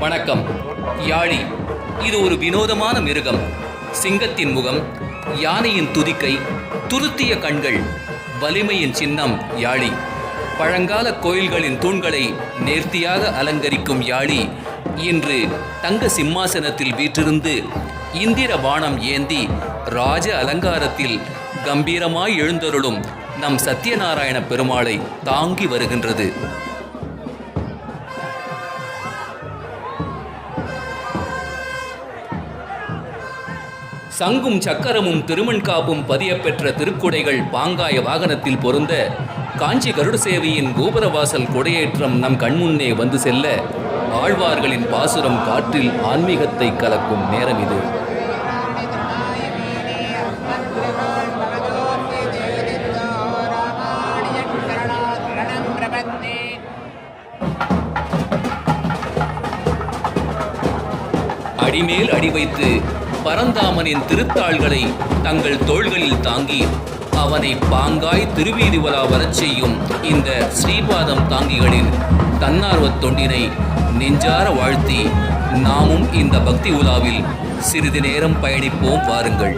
வணக்கம். யாழி இது ஒரு வினோதமான மிருகம். சிங்கத்தின் முகம் யானையின் துதிக்கை துருத்திய கண்கள் வலிமையின் சின்னம் யாழி. பழங்கால கோயில்களின் தூண்களை நேர்த்தியாக அலங்கரிக்கும் யாழி இன்று தங்க சிம்மாசனத்தில் வீற்றிருந்து இந்திர வானம் ஏந்தி ராஜ அலங்காரத்தில் கம்பீரமாய் எழுந்தருளும் நம் சத்யநாராயண பெருமாளை தாங்கி வருகின்றது. சங்கும் சக்கரமும் திருமண்காப்பும் பதியப்பெற்ற திருக்குடைகள் பாங்காய வாகனத்தில் பொருந்த காஞ்சி கருட சேவையின் கோபுரவாசல் கொடையேற்றம் நம் கண்முன்னே வந்து செல்ல ஆழ்வார்களின் பாசுரம் காற்றில் ஆன்மீகத்தை கலக்கும் நேரம் இது. அடிமேல் அடி வைத்து பரந்தாமனின் திருத்தாள்களை தங்கள் தோள்களில் தாங்கி அவனை பாங்காய் திருவீதி வரச் செய்யும் இந்த ஸ்ரீபாதம் தாங்கிகளின் தன்னார்வத் தொண்டினை நெஞ்சார வாழ்த்தி நாமும் இந்த பக்தி உலாவில் சிறிது நேரம் பயணிப்போம் வாருங்கள்.